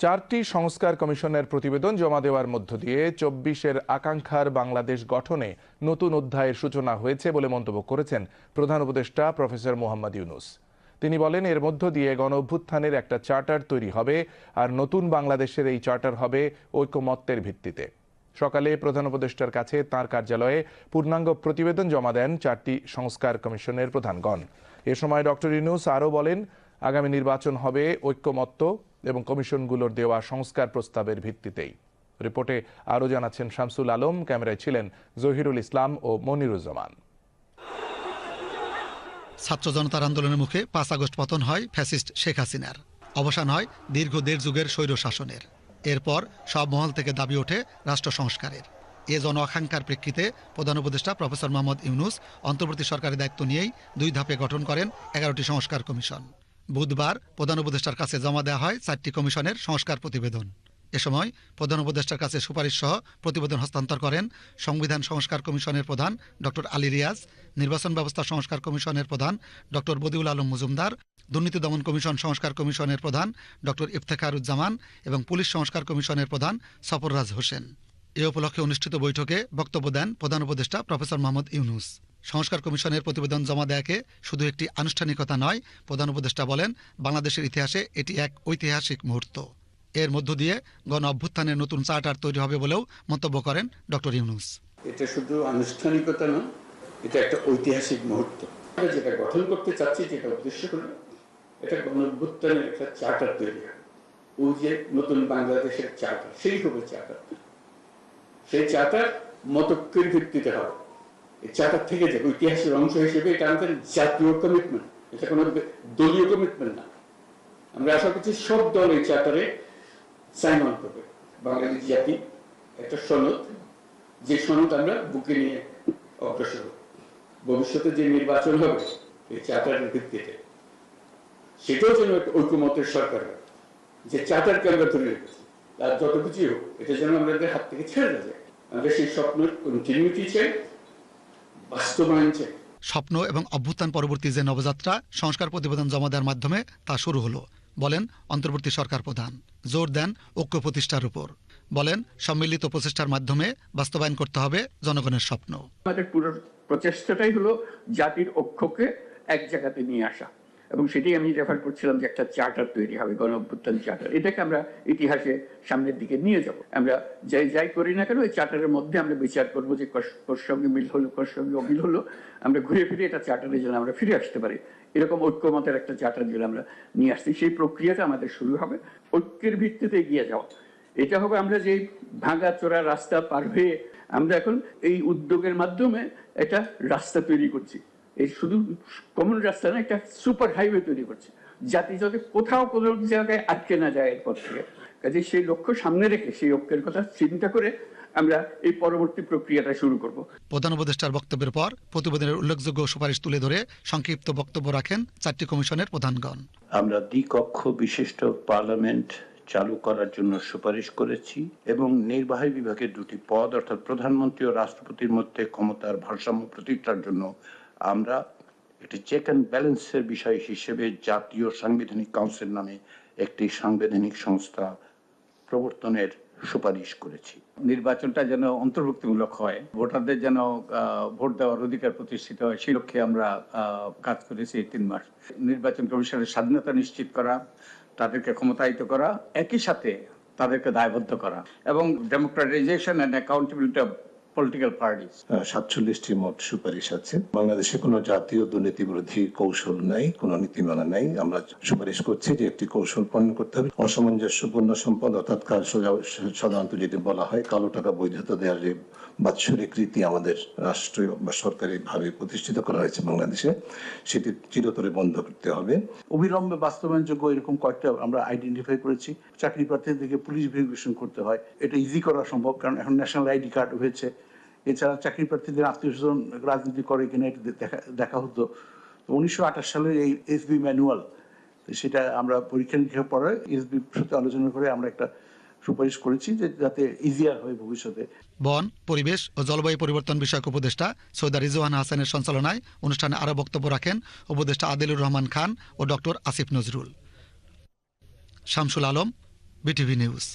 চারটি সংস্কার কমিশনের প্রতিবেদন জমা দেওয়ার মধ্য দিয়ে চব্বিশের আকাঙ্ক্ষার বাংলাদেশ গঠনে নতুন অধ্যায়ের সূচনা হয়েছে বলে মন্তব্য করেছেন প্রধান উপদেষ্টা প্রফেসর মোহাম্মদ ইউনুস। তিনি বলেন, এর মধ্য দিয়ে গণ অভ্যুত্থানের একটা চার্টার তৈরি হবে আর নতুন বাংলাদেশের এই চার্টার হবে ঐকমত্যের ভিত্তিতে। সকালে প্রধান উপদেষ্টার কাছে তার কার্যালয়ে পূর্ণাঙ্গ প্রতিবেদন জমা দেন চারটি সংস্কার কমিশনের প্রধানগণ। এ সময় ডক্টর ইউনুস আরও বলেন আগামী নির্বাচন হবে ঐক্যমত্য এবং কমিশনগুলোর দেওয়া সংস্কার প্রস্তাবের ভিত্তিতেই। রিপোর্টে আরও জানাচ্ছেন শামসুল আলম, ক্যামেরায় ছিলেন জহিরুল ইসলাম ও মনিরুজ্জামান। ছাত্র জনতার আন্দোলনের মুখে পাঁচ আগস্ট পতন হয় ফ্যাসিস্ট শেখ হাসিনার। অবসান হয় দীর্ঘ দেড় যুগের স্বৈর শাসনের। এরপর সব মহল থেকে দাবি ওঠে রাষ্ট্র সংস্কারের। এ জন আকাঙ্ক্ষার প্রেক্ষিতে প্রধান উপদেষ্টা প্রফেসর মোহাম্মদ ইউনুস অন্তর্বর্তী সরকারের দায়িত্ব নিয়েই দুই ধাপে গঠন করেন এগারোটি সংস্কার কমিশন। বুধবার প্রধান উপদেষ্টার কাছে জমা দেওয়া হয় চারটি কমিশনের সংস্কার প্রতিবেদন। এ সময় প্রধান উপদেষ্টার কাছে সুপারিশ সহ প্রতিবেদন হস্তান্তর করেন সংবিধান সংস্কার কমিশনের প্রধান ডক্টর আলী রিয়াজ, নির্বাচন ব্যবস্থা সংস্কার কমিশনের প্রধান ডক্টর বদিউল আলম মজুমদার, দুর্নীতি দমন কমিশন সংস্কার কমিশনের প্রধান ডক্টর ইফতেখারুজ্জামান এবং পুলিশ সংস্কার কমিশনের প্রধান সফররাজ হোসেন। এ উপলক্ষে অনুষ্ঠিত বৈঠকে বক্তব্য দেন প্রধান উপদেষ্টা প্রফেসর মোহাম্মদ ইউনুস। সংস্কার কমিশনের প্রতিবেদন জমা দেয়াকে শুধু একটি আনুষ্ঠানিকতা নয়, প্রধান উপদেষ্টা বলেন, বাংলাদেশের ইতিহাসে এটি এক ঐতিহাসিক মুহূর্ত। এর মধ্য দিয়ে গণ অভ্যুত্থানের নতুন চার্টার তৈরি হবে বলেও মন্তব্য করেন ডক্টর ইউনুস। এটা শুধু আনুষ্ঠানিকতা নয়, এটা একটা ঐতিহাসিক মুহূর্ত। আমরা যেটা গঠন করতে চাচ্ছি, যেটা উদ্দেশ্য হলো, এটা গণঅভ্যুত্থানের একটা চার্টার তৈরি ওই যে নতুন বাংলাদেশের চার্টার, সেই হবে চার্টার। সেই চার্টার মতক্যের ভিত্তিতে হবে। চার্টার থেকে যাবে ইতিহাসের অংশ হিসেবে এটা আমাদের জাতীয় কমিটমেন্ট এটা কোনো দলীয় কমিটমেন্ট না। আমরা আশা করছি সব দল এই চার্টারে সাইন অন করবে। বাঙালি জাতি, একটা সনদ। যে সনদ আমরা বুকে নিয়ে অগ্রসর ভবিষ্যতে যে নির্বাচন হবে, এই চার্টারের ভিত্তিতে। সেটাও যেন ঐক্যমতের সরকার যে চার্টারকে আমরা ধরে রেখেছি। আর যত কিছুই হোক, এটা যেন আমাদের হাত থেকে ছেড়ে না যায়। আমরা সেই স্বপ্নের কন্টিনিউটি চাই। বাস্তবায়ন চাই স্বপ্ন এবং অভ্যুত্থান পরবর্তী যে নবযাত্রা সংস্কার প্রতিবেদন জমা দেওয়ার মাধ্যমে তা শুরু হলো বলেন অন্তর্বর্তী সরকার প্রধান। জোর দেন ঐক্য প্রতিষ্ঠার উপর। বলেন সম্মিলিত প্রচেষ্টার মাধ্যমে বাস্তবায়ন করতে হবে জনগণের স্বপ্ন। আমাদের পুরো প্রচেষ্টাটাই হলো জাতির ঐক্যকে এক জায়গাতে নিয়ে আসা। এবং সেটাই আমি রেফার করছিলাম যে একটা চার্টার তৈরি হবে গণ অভ্যুত্থান চার্টার এটাকে আমরা ইতিহাসে সামনের দিকে নিয়ে যাব। আমরা যাই যাই করি না কেন, এই চার্টারের মধ্যে আমরা বিচার করব যে কোর সঙ্গে মিল হলো, কোর সঙ্গে অমিল হলো। আমরা ঘুরে ফিরে এটা চার্টারে যেন আমরা ফিরে আসতে পারি। এরকম ঐক্যমতের একটা চার্টার যেন আমরা নিয়ে আসছি, সেই প্রক্রিয়াটা আমাদের শুরু হবে। ঐক্যের ভিত্তিতে এগিয়ে যাওয়া। এটা হবে আমরা যে ভাঙা চোরা রাস্তা পার হয়ে আমরা এখন এই উদ্যোগের মাধ্যমে একটা রাস্তা তৈরি করছি। এই শুধু কমন রাস্তা না একটা সুপার হাইওয়ে তৈরি করছি। জাতি যাতে কোথাও কোনো জায়গায় আটকে না যায় এরপর থেকে। কাজে সেই লক্ষ্য সামনে রেখে সেই ঐক্যের কথা চিন্তা করে আমরা এই পরবর্তী প্রক্রিয়াটা শুরু করব। প্রধান উপদেষ্টার বক্তব্যের পর প্রতিবেদনের উল্লেখযোগ্য সুপারিশ তুলে ধরে সংক্ষিপ্ত বক্তব্য রাখেন চারটি কমিশনের প্রধানগণ। আমরা দ্বিকক্ষ বিশিষ্ট পার্লামেন্ট চালু করার জন্য সুপারিশ করেছি এবং নির্বাহী বিভাগের দুটি পদ অর্থাৎ প্রধানমন্ত্রী ও রাষ্ট্রপতির মধ্যে ক্ষমতার ভারসাম্য প্রতিষ্ঠার জন্য আমরা একটি চেক অ্যান্ড ব্যালেন্সের বিষয় হিসেবে জাতীয় সাংবিধানিক কাউন্সিল নামে একটি সাংবিধানিক সংস্থা প্রবর্তনের সুপারিশ করেছি। নির্বাচনটা যেন অন্তর্ভুক্তিমূলক হয়, ভোটারদের যেন ভোট দেওয়ার অধিকার প্রতিষ্ঠিত হয়, সেই লক্ষ্যে আমরা কাজ করেছি এই তিন মাস। নির্বাচন কমিশনের স্বাধীনতা নিশ্চিত করা, তাদেরকে ক্ষমতায়িত করা, একই সাথে তাদেরকে দায়বদ্ধ করা এবং democratization and accountability of political parties সাতচল্লিশটি মোট সুপারিশ আছে। বাংলাদেশে কোনো জাতীয় দুর্নীতি বিরোধী কৌশল নাই কোনো নীতিমালা নাই। আমরা সুপারিশ করছি যে একটি কৌশল প্রণয়ন করতে হবে। অসামঞ্জস্যপূর্ণ সম্পদ অর্থাৎ সাধারণত যেটি বলা হয় কালো টাকা বৈধতা দেওয়ার যে বাৎসরিক রীতি আমাদের রাষ্ট্রীয় বা সরকারি ভাবে প্রতিষ্ঠিত করা হয়েছে বাংলাদেশে সেটি চিরতরে বন্ধ করতে হবে। অবিলম্বে বাস্তবায়নযোগ্য এরকম কয়েকটা আমরা আইডেন্টিফাই করেছি। চাকরি প্রার্থীদেরকে পুলিশ ভেরিফিকেশন করতে হয়। এটা ইজি করা সম্ভব কারণ এখন ন্যাশনাল আইডি কার্ড হয়েছে। এছাড়া চাকরি প্রার্থীদের আত্মীয় স্বজন রাজনীতি করে কিনা এটা দেখা দেখা হতো। উনিশশো আঠাশ সালের এই এসবি ম্যানুয়াল, সেটা আমরা পরীক্ষা নিরীক্ষার পরে এসবি সাথে আলোচনা করে আমরা একটা সুপারিশ করেছি যে যাতে ইজিয়ার হয় ভবিষ্যতে। বন, পরিবেশ ও জলবায়ু পরিবর্তন বিষয়ক উপদেষ্টা সৈয়দা রিজওয়ান হাসানের সঞ্চালনায় অনুষ্ঠানে আরও বক্তব্য রাখেন উপদেষ্টা আদিলুর রহমান খান ও doctor Asif Nazrul. Shamsul Alam, BTV news.